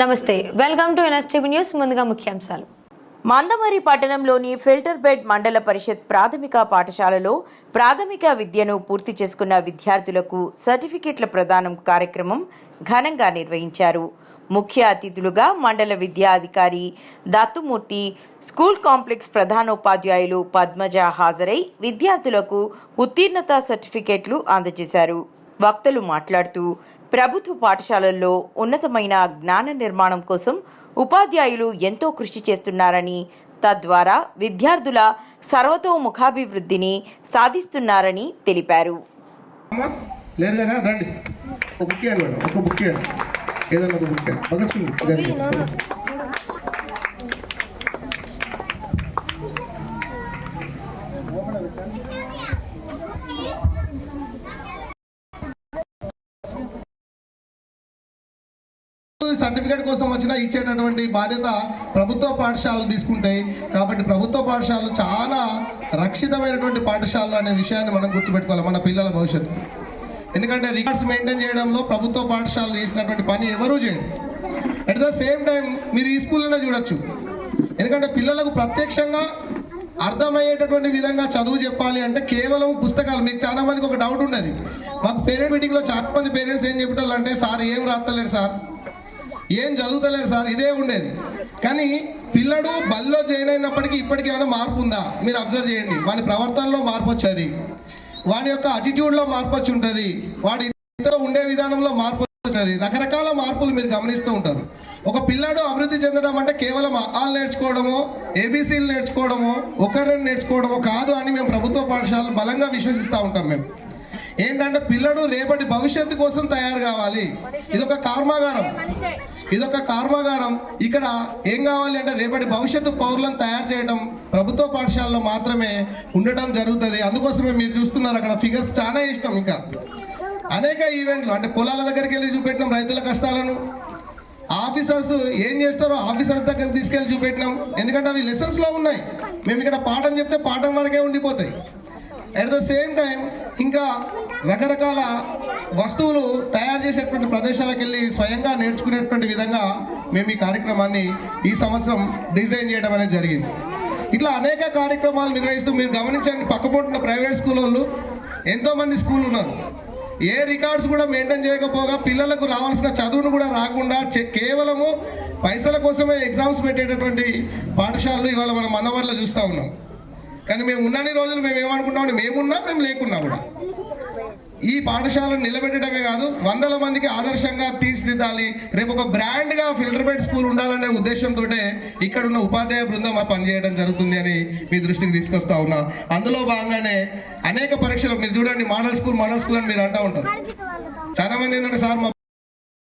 నమస్తే welcome to NSTV news ముందుగా ముఖ్యాంశాలు. మందమరి పట్టణంలోని ఫిల్టర్ బెడ్ మండల పరిషత్ ప్రాథమిక పాఠశాలలో ప్రాథమిక విద్యను పూర్తి చేసుకున్న విద్యార్థులకు సర్టిఫికెట్ల ప్రదానం కార్యక్రమం ఘనంగా నిర్వహించారు. ముఖ్య అతిథులుగా మండల విద్యాధికారి దత్తుమూర్తి స్కూల్ కాంప్లెక్స్ ప్రధానోపాధ్యాయులు పద్మజ హాజరై విద్యార్థులకు ఉత్తీర్ణత సర్టిఫికెట్లు అందజేశారు. వక్తలు మాట్లాడుతూ ప్రభుత్వ పాఠశాలల్లో ఉన్నతమైన జ్ఞాన నిర్మాణం కోసం ఉపాధ్యాయులు ఎంతో కృషి చేస్తున్నారని తద్వారా విద్యార్థుల సర్వతోముఖాభివృద్ధిని సాధిస్తున్నారని తెలిపారు. అమ్మా లేరు కదా రండి. ఒక బుక్ ఏదైనా ఒక బుక్ సర్టిఫికేట్ కోసం వచ్చిన ఇచ్చేటటువంటి బాధ్యత ప్రభుత్వ పాఠశాలలు తీసుకుంటాయి. కాబట్టి ప్రభుత్వ పాఠశాలలు చాలా రక్షితమైనటువంటి పాఠశాలలు అనే విషయాన్ని మనం గుర్తుపెట్టుకోవాలి మన పిల్లల భవిష్యత్తు. ఎందుకంటే రికార్డ్స్ మెయింటైన్ చేయడంలో ప్రభుత్వ పాఠశాలలు చేసినటువంటి పని ఎవరూ చేయరు. అట్ ద సేమ్ టైం మీరు ఈ స్కూల్లోనే చూడొచ్చు. ఎందుకంటే పిల్లలకు ప్రత్యక్షంగా అర్థమయ్యేటటువంటి విధంగా చదువు చెప్పాలి అంటే కేవలం పుస్తకాలు. మీకు చాలా మందికి ఒక డౌట్ ఉండేది మాకు పేరెంట్ మీటింగ్లో చాలా మంది పేరెంట్స్ ఏం చెప్పాలంటే సార్ ఏం రాస్తలేరు సార్? ఏం చదువుతలేరు సార్ ఇదే ఉండేది. కానీ పిల్లడు బల్లో జాయిన్ అయినప్పటికీ ఇప్పటికీ ఏమైనా మార్పు ఉందా? మీరు అబ్జర్వ్ చేయండి. వాని ప్రవర్తనలో మార్పు వచ్చేది. వాని యొక్క అటిట్యూడ్లో మార్పు వచ్చి ఉంటుంది. వాడి ఇతర ఉండే విధానంలో మార్పు ఉంటుంది. రకరకాల మార్పులు మీరు గమనిస్తూ ఉంటారు. ఒక పిల్లాడు అభివృద్ధి చెందడం అంటే కేవలం ఆల్ నేర్చుకోవడమో ఏబీసీలు నేర్చుకోవడమో ఒకరిని నేర్చుకోవడమో కాదు అని మేము ప్రభుత్వ పాఠశాలలు బలంగా విశ్వసిస్తూ ఉంటాం మేము. ఏంటంటే పిల్లడు రేపటి భవిష్యత్తు కోసం తయారు కావాలి. ఇది ఒక కర్మాగారం. ఇదొక కర్మాగారం. ఇక్కడ ఏం కావాలి అంటే రేపటి భవిష్యత్తు పౌరులను తయారు చేయడం ప్రభుత్వ పాఠశాలలో మాత్రమే ఉండటం జరుగుతుంది. అందుకోసమే మీరు చూస్తున్నారు అక్కడ ఫిగర్స్ చాలా ఇష్టం ఇంకా. అనేక ఈవెంట్లు అంటే పొలాల దగ్గరికి వెళ్ళి చూపెట్టినాం రైతుల కష్టాలను. ఆఫీసర్స్ ఏం చేస్తారో ఆఫీసర్స్ దగ్గరికి తీసుకెళ్ళి చూపెట్టినాం. ఎందుకంటే అవి లెసన్స్లో ఉన్నాయి. మేము ఇక్కడ పాఠం చెప్తే పాఠం వరకే ఉండిపోతాయి. అట్ ద సేమ్ టైం ఇంకా రకరకాల వస్తువులు తయారు చేసేటువంటి ప్రదేశాలకు వెళ్ళి స్వయంగా నేర్చుకునేటువంటి విధంగా మేము ఈ కార్యక్రమాన్ని ఈ సంవత్సరం డిజైన్ చేయడం అనేది జరిగింది. ఇట్లా అనేక కార్యక్రమాలు నిర్వహిస్తూ మీరు గమనించండి పక్కపొట్టున ప్రైవేట్ స్కూల్ వాళ్ళు ఎంతోమంది స్కూల్ ఉన్నారు ఏ రికార్డ్స్ కూడా మెయింటైన్ చేయకపోగా పిల్లలకు రావాల్సిన చదువును కూడా రాకుండా కేవలము పైసల కోసమే ఎగ్జామ్స్ పెట్టేటటువంటి పాఠశాలలు ఇవాళ మనం మనవర్లో చూస్తూ ఉన్నాం. కానీ మేము ఉన్నన్ని రోజులు మేము ఏమనుకుంటామంటే మేమున్నా మేము లేకున్నా కూడా. ఈ పాఠశాలను నిలబెట్టడమే కాదు వందల మందికి ఆదర్శంగా తీర్చిదిద్దాలి రేపు ఒక బ్రాండ్గా ఫిల్టర్బెడ్ స్కూల్ ఉండాలనే ఉద్దేశంతో ఇక్కడ ఉన్న ఉపాధ్యాయ బృందం ఆ పనిచేయడం జరుగుతుంది అని మీ దృష్టికి తీసుకొస్తా ఉన్నా. అందులో భాగంగానే అనేక పరీక్షలు మీరు చూడండి మోడల్ స్కూల్ మోడల్ స్కూల్ అని మీరు అంటూ ఉంటారు. చాలా మంది ఏంటంటే సార్ మా